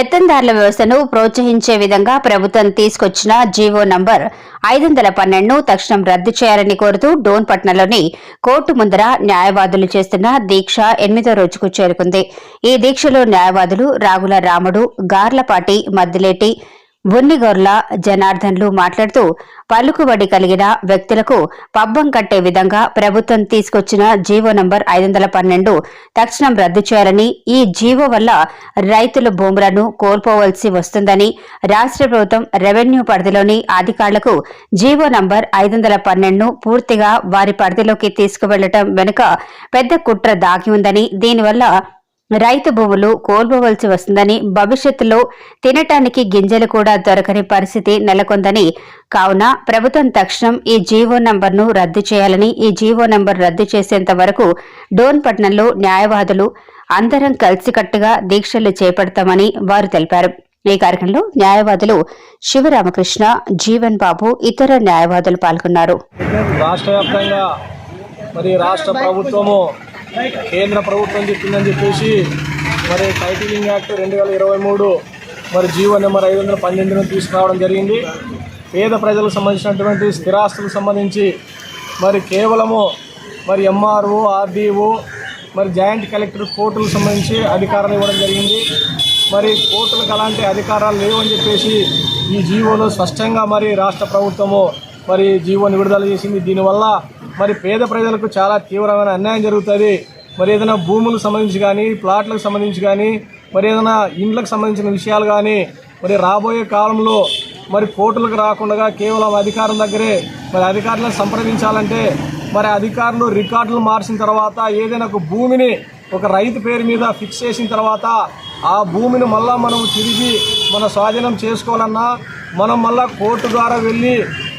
పెత్తందారుల వ్యవస్థను ప్రోత్సహించే విధంగా ప్రభుత్వం తీసుకొచ్చిన జీవో నంబర్ ఐదు వందల పన్నెండును తక్షణం రద్దు చేయాలని కోరుతూ డోన్ డోన్పట్నంలోని కోర్టు ముందర న్యాయవాదులు చేస్తున్న దీక్ష ఎనిమిదో రోజుకు చేరుకుంది. ఈ దీక్షలో న్యాయవాదులు రాగుల రాముడు గార్లపాటి మద్దిలేటి బున్నిగొర్ల జనార్దన్లు మాట్లాడుతూ పలుకుబడి కలిగిన వ్యక్తులకు పబ్బం కట్టే విధంగా ప్రభుత్వం తీసుకొచ్చిన జీవో నంబర్ ఐదు వందల పన్నెండు తక్షణం రద్దు చేయాలని ఈ జీవో వల్ల రైతుల భూములను కోల్పోవలసి వస్తుందని రాష్ట్ర ప్రభుత్వం రెవెన్యూ పరిధిలోని అధికారులకు జీవో నంబర్ ఐదు వందల పన్నెండును పూర్తిగా వారి పరిధిలోకి తీసుకువెళ్ళటం వెనుక పెద్ద కుట్ర దాగి ఉందని దీనివల్ల రైతు భూములు కోల్పోవలసి వస్తుందని భవిష్యత్తులో తినటానికి గింజలు కూడా దొరకని పరిస్థితి నెలకొందని. కావున ప్రభుత్వం తక్షణం ఈ జీవో నంబర్ను రద్దు చేయాలని ఈ జీవో నంబర్ రద్దు చేసేంత వరకు డోన్పట్నంలో న్యాయవాదులు అందరం కలిసికట్టుగా దీక్షలు చేపడతామని వారు తెలిపారు. ఈ కార్యక్రమంలో న్యాయవాదులు శివరామకృష్ణ జీవన్ బాబు ఇతర న్యాయవాదులు పాల్గొన్నారు. రాష్ట్ర వ్యాప్తంగా మరి రాష్ట్ర ప్రభుత్వము కేంద్ర ప్రభుత్వం చెప్పిందని చెప్పేసి మరి టైటిలింగ్ యాక్ట్ రెండు వేల ఇరవై మూడు మరి జీవో నెంబర్ ఐదు వందల పన్నెండును తీసుకురావడం జరిగింది. పేద ప్రజలకు సంబంధించినటువంటి స్థిరాస్తులకు సంబంధించి మరి కేవలము మరి ఎంఆర్ఓ ఆర్డీఓ మరి జాయింట్ కలెక్టర్ కోర్టులకు సంబంధించి అధికారాలు ఇవ్వడం జరిగింది. మరి కోర్టులకు అలాంటి అధికారాలు లేవని చెప్పేసి ఈ జీవోలో స్పష్టంగా మరి రాష్ట్ర ప్రభుత్వము మరి జీవోని విడుదల చేసింది. దీనివల్ల మరి పేద ప్రజలకు చాలా తీవ్రమైన అన్యాయం జరుగుతుంది. మరి ఏదైనా భూములకు సంబంధించి కానీ ప్లాట్లకు సంబంధించి కానీ మరి ఏదైనా ఇండ్లకు సంబంధించిన విషయాలు కానీ మరి రాబోయే కాలంలో మరి కోర్టులకు రాకుండా కేవలం అధికారం దగ్గరే మరి అధికారులను సంప్రదించాలంటే మరి అధికారులు రికార్డులు మార్చిన తర్వాత ఏదైనా ఒక భూమిని ఒక రైతు పేరు మీద ఫిక్స్ చేసిన తర్వాత ఆ భూమిని మళ్ళా మనం తిరిగి మన స్వాధీనం చేసుకోవాలన్నా మనం మళ్ళా కోర్టు ద్వారా వెళ్ళి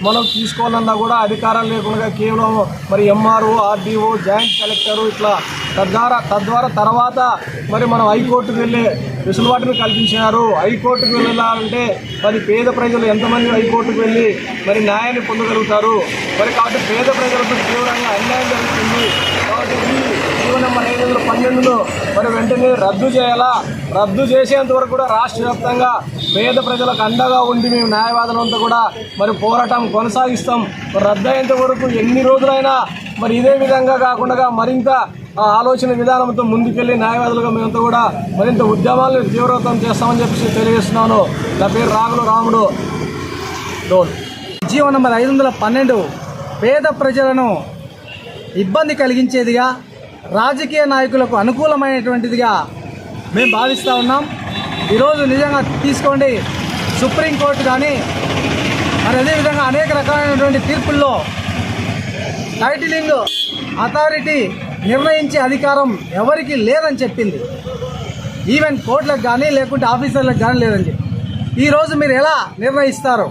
మనం తీసుకోవాలన్నా కూడా అధికారం లేకుండా కేవలం మరి ఎంఆర్ఓ ఆర్డీఓ జాయింట్ కలెక్టరు ఇట్లా తద్వారా తద్వారా తర్వాత మరి మనం హైకోర్టుకు వెళ్ళే వెసులుబాటును కల్పించినారు. హైకోర్టుకు వెళ్ళాలంటే మరి పేద ప్రజలు ఎంతమంది హైకోర్టుకు వెళ్ళి మరి న్యాయాన్ని పొందగలుగుతారు? మరి కాబట్టి పేద ప్రజలకు తీవ్రంగా అన్యాయం జరుగుతుంది. కాబట్టి ఈ నెంబర్ ఐదు వందల పన్నెండును మరి వెంటనే రద్దు చేయాలా? రద్దు చేసేంత వరకు కూడా రాష్ట్ర వ్యాప్తంగా పేద ప్రజలకు అండగా ఉండి మేము న్యాయవాదులంతా కూడా మరి పోరాటం కొనసాగిస్తాం. మరి రద్దు వరకు ఎన్ని రోజులైనా మరి ఇదే విధంగా కాకుండా మరింత ఆలోచన విధానంతో ముందుకెళ్ళి న్యాయవాదులుగా మేమంతా కూడా మరింత ఉద్యమాలను తీవ్రతం చేస్తామని చెప్పేసి తెలియజేస్తున్నాను. నా పేరు రాములు రాముడు. డోన్ జీవో నంబర్ ఐదు వందల పన్నెండు. పేద ప్రజలను ఇబ్బంది కలిగించేదిగా రాజకీయ నాయకులకు అనుకూలమైనటువంటిదిగా మేము భావిస్తూ ఉన్నాం. ఈరోజు నిజంగా తీసుకోండి. సుప్రీంకోర్టు కానీ మరి అదేవిధంగా అనేక రకాలైనటువంటి తీర్పుల్లో టైటిలింగ్ అథారిటీ నిర్ణయించే అధికారం ఎవరికి లేదని చెప్పింది. ఈవెన్ కోర్టులకు కానీ లేకుంటే ఆఫీసర్లకు కానీ లేదని చెప్పి ఈరోజు మీరు ఎలా నిర్ణయిస్తారు?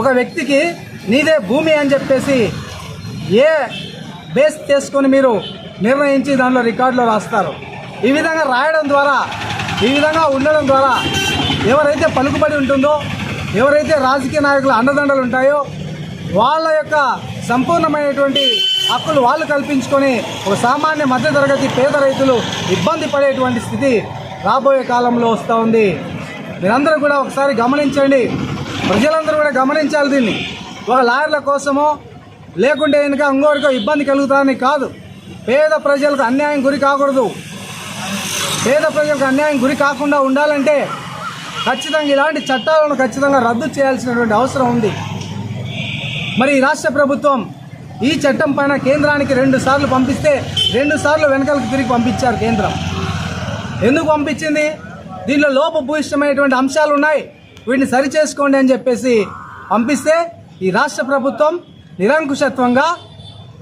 ఒక వ్యక్తికి నీదే భూమి అని చెప్పేసి ఏ బేస్ చేసుకొని మీరు నిర్ణయించి దానిలో రికార్డులో రాస్తారు? ఈ విధంగా రాయడం ద్వారా ఈ విధంగా ఉండడం ద్వారా ఎవరైతే పలుకుబడి ఉంటుందో ఎవరైతే రాజకీయ నాయకుల అండదండలు ఉంటాయో వాళ్ళ యొక్క సంపూర్ణమైనటువంటి హక్కులు వాళ్ళు కల్పించుకొని ఒక సామాన్య మధ్యతరగతి పేద రైతులు ఇబ్బంది పడేటువంటి స్థితి రాబోయే కాలంలో వస్తూ ఉంది. మీరందరూ కూడా ఒకసారి గమనించండి. ప్రజలందరూ కూడా గమనించాలి దీన్ని. ఒక లాయర్ల కోసమో లేకుంటే వెనుక ఇంకోరికో ఇబ్బంది కలుగుతారని కాదు. పేద ప్రజలకు అన్యాయం గురి కాకూడదు. పేద ప్రజలకు అన్యాయం గురి కాకుండా ఉండాలంటే ఖచ్చితంగా ఇలాంటి చట్టాలను ఖచ్చితంగా రద్దు చేయాల్సినటువంటి అవసరం ఉంది. మరి రాష్ట్ర ప్రభుత్వం ఈ చట్టం పైన కేంద్రానికి రెండు సార్లు పంపిస్తే రెండు సార్లు వెనకలకు తిరిగి పంపించారు కేంద్రం. ఎందుకు పంపించింది? దీనిలో లోపభూయిష్టమైనటువంటి అంశాలు ఉన్నాయి. వీటిని సరిచేసుకోండి అని చెప్పేసి పంపిస్తే ఈ రాష్ట్ర ప్రభుత్వం నిరంకుశత్వంగా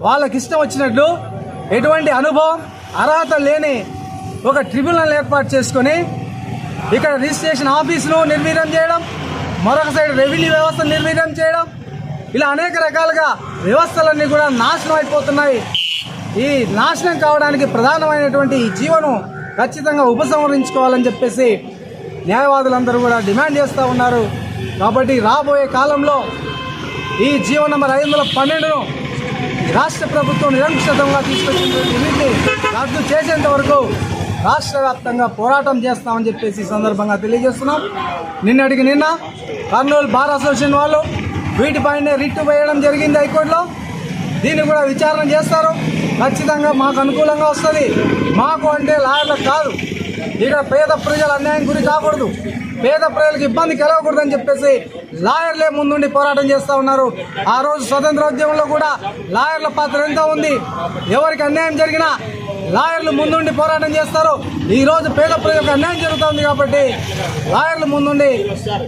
వాళ్ళకి ఇష్టం వచ్చినట్లు ఎటువంటి అనుభవం అర్హత లేని ఒక ట్రిబ్యునల్ ఏర్పాటు చేసుకొని ఇక్కడ రిజిస్ట్రేషన్ ఆఫీసును నిర్వీర్యం చేయడం మరొక సైడ్ రెవెన్యూ వ్యవస్థను నిర్వీర్యం చేయడం ఇలా అనేక రకాలుగా వ్యవస్థలన్నీ కూడా నాశనం అయిపోతున్నాయి. ఈ నాశనం కావడానికి ప్రధానమైనటువంటి ఈ జీవనం ఖచ్చితంగా ఉపసంహరించుకోవాలని చెప్పేసి న్యాయవాదులందరూ కూడా డిమాండ్ చేస్తూ ఉన్నారు. కాబట్టి రాబోయే కాలంలో ఈ జీవో నంబర్ ఐదు వందల పన్నెండును రాష్ట్ర ప్రభుత్వం నిరంకుశతంగా తీసుకొచ్చినటువంటి రద్దు చేసేంత వరకు రాష్ట్ర వ్యాప్తంగా పోరాటం చేస్తామని చెప్పేసి ఈ సందర్భంగా తెలియజేస్తున్నాం. నిన్నటికి నిన్న కర్నూలు బార్ అసోసియేషన్ వాళ్ళు వీటిపైనే రిట్టు వేయడం జరిగింది హైకోర్టులో. దీన్ని కూడా విచారణ చేస్తారు. ఖచ్చితంగా మాకు అనుకూలంగా వస్తుంది. మాకు అంటే లాయర్లకు కాదు. ఇక్కడ పేద ప్రజల అన్యాయం గురి కాకూడదు. పేద ప్రజలకు ఇబ్బంది కలగకూడదని చెప్పేసి లాయర్లే ముందుండి పోరాటం చేస్తూ ఉన్నారు. ఆ రోజు స్వతంత్రోద్యమంలో కూడా లాయర్ల పాత్ర ఎంత ఉంది? ఎవరికి అన్యాయం జరిగినా లాయర్లు ముందుండి పోరాటం చేస్తారు. ఈరోజు పేద ప్రజలకు అన్యాయం జరుగుతుంది కాబట్టి లాయర్లు ముందుండి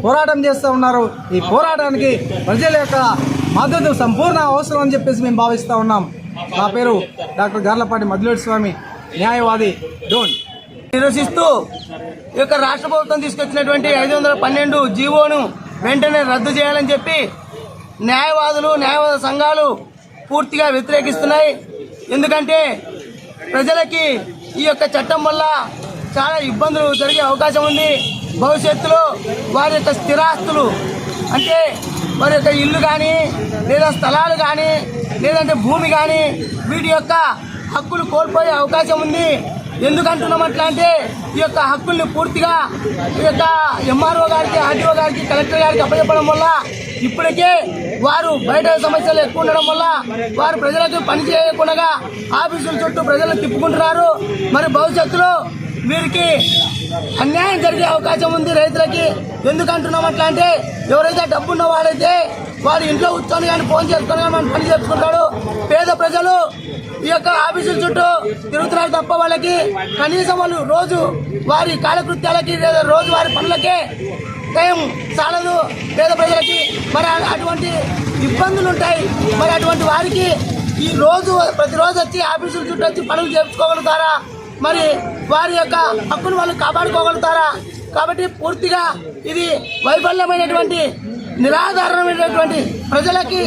పోరాటం చేస్తూ ఉన్నారు. ఈ పోరాటానికి ప్రజల యొక్క మద్దతు సంపూర్ణ అవసరం అని చెప్పేసి మేము భావిస్తూ ఉన్నాం. నా పేరు డాక్టర్ గార్లపాటి మధులేటి స్వామి న్యాయవాది డోన్. నిరసిస్తూ ఈ యొక్క రాష్ట్ర ప్రభుత్వం తీసుకొచ్చినటువంటి ఐదు వందల పన్నెండు జీవోను వెంటనే రద్దు చేయాలని చెప్పి న్యాయవాదులు న్యాయవాద సంఘాలు పూర్తిగా వ్యతిరేకిస్తున్నాయి. ఎందుకంటే ప్రజలకి ఈ యొక్క చట్టం వల్ల చాలా ఇబ్బందులు జరిగే అవకాశం ఉంది. భవిష్యత్తులో వారి యొక్క స్థిరాస్తులు అంటే వారి యొక్క ఇల్లు కానీ లేదా స్థలాలు కానీ లేదంటే భూమి కానీ వీటి యొక్క హక్కులు కోల్పోయే అవకాశం ఉంది. ఎందుకంటున్నాం అట్లా అంటే ఈ యొక్క హక్కుల్ని పూర్తిగా ఈ యొక్క ఎంఆర్ఓ గారికి ఆర్డీఓ గారికి కలెక్టర్ గారికి అప్పచెప్పడం వల్ల ఇప్పటికే వారు బయట సమస్యలు ఎక్కువ ఉండడం వల్ల వారు ప్రజలకు పని చేయకుండా ఆఫీసుల చుట్టూ ప్రజలు తిప్పుకుంటున్నారు. మరి భవిష్యత్తులో వీరికి అన్యాయం జరిగే అవకాశం ఉంది రైతులకి. ఎందుకు అంటున్నాం అట్లా అంటే ఎవరైతే డబ్బున్న వాడైతే వాడు ఇంట్లో కూర్చొని కానీ ఫోన్ చేసుకొని కానీ మనం పని చేసుకుంటాడు. పేద ప్రజలు ఈ యొక్క ఆఫీసుల చుట్టూ తిరుగుతున్నారు తప్ప వాళ్ళకి కనీసం వాళ్ళు రోజు వారి కాలకృత్యాలకి లేదా రోజు వారి పనులకే టైం చాలదు. పేద ప్రజలకి మరి అటువంటి ఇబ్బందులు ఉంటాయి. మరి అటువంటి వారికి ఈ రోజు ప్రతిరోజు వచ్చి ఆఫీసులు చుట్టూ వచ్చి పనులు చేర్చుకోగలుగుతారా మరి వారి యొక్క హక్కును వాళ్ళు కాపాడుకోగలుగుతారా? కాబట్టి పూర్తిగా ఇది వైఫల్యమైనటువంటి నిరాధారణమైనటువంటి ప్రజలకి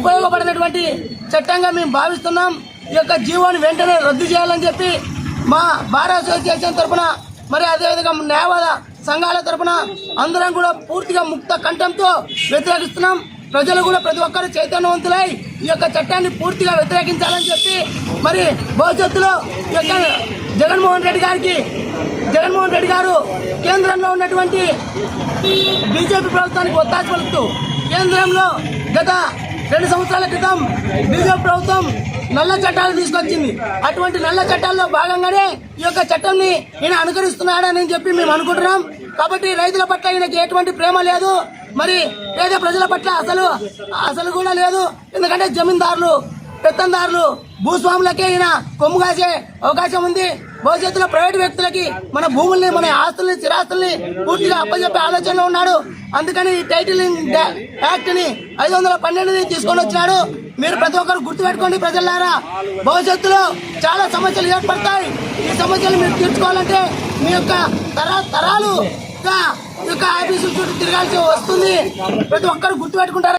ఉపయోగపడినటువంటి చట్టంగా మేము భావిస్తున్నాం. ఈ యొక్క జీవోని వెంటనే రద్దు చేయాలని చెప్పి మా బార్ అసోసియేషన్ తరఫున మరి అదేవిధంగా న్యాయవాద సంఘాల తరఫున అందరం కూడా పూర్తిగా ముక్త కంఠంతో వ్యతిరేకిస్తున్నాం. ప్రజలు కూడా ప్రతి ఒక్కరు చైతన్యవంతులై ఈ యొక్క చట్టాన్ని పూర్తిగా వ్యతిరేకించాలని చెప్పి మరి భవిష్యత్తులో ఈ యొక్క జగన్మోహన్ రెడ్డి గారికి జగన్మోహన్ రెడ్డి గారు కేంద్రంలో ఉన్నటువంటి బీజేపీ ప్రభుత్వానికి ఒత్తాసి పలుకుతూ కేంద్రంలో గత రెండు సంవత్సరాల క్రితం బీజేపీ ప్రభుత్వం నల్ల చట్టాలు తీసుకొచ్చింది. అటువంటి నల్ల చట్టాల్లో భాగంగానే ఈ యొక్క చట్టంని ఈయన అనుకరిస్తున్నాడని చెప్పి మేము అనుకుంటున్నాం. కాబట్టి రైతుల పట్ల ఈయనకి ఎటువంటి ప్రేమ లేదు. మరి పేద ప్రజల పట్ల అసలు అసలు కూడా లేదు. ఎందుకంటే జమీందారులు పెత్తందారులు భూస్వాములకే ఈయన కొమ్ము కాసే అవకాశం ఉంది. భవిష్యత్తులో ప్రైవేట్ వ్యక్తులకి మన భూముల్ని మన ఆస్తుల్ని స్థిరాస్తుల్ని పూర్తిగా అప్పచెప్పే ఆలోచనలో ఉన్నాడు. అందుకని ఈ టైటిలింగ్ యాక్ట్ని ఐదు వందల పన్నెండుని తీసుకొని వచ్చినాడు. మీరు ప్రతి ఒక్కరు గుర్తుపెట్టుకోండి ప్రజలారా. భవిష్యత్తులో చాలా సమస్యలు ఏర్పడతాయి. ఈ సమస్యలు మీరు తీర్చుకోవాలంటే మీ యొక్క తరా తరాలు ఈ యొక్క ఆఫీసుల చుట్టూ తిరగాల్సి వస్తుంది. ప్రతి ఒక్కరు గుర్తుపెట్టుకుంటారు?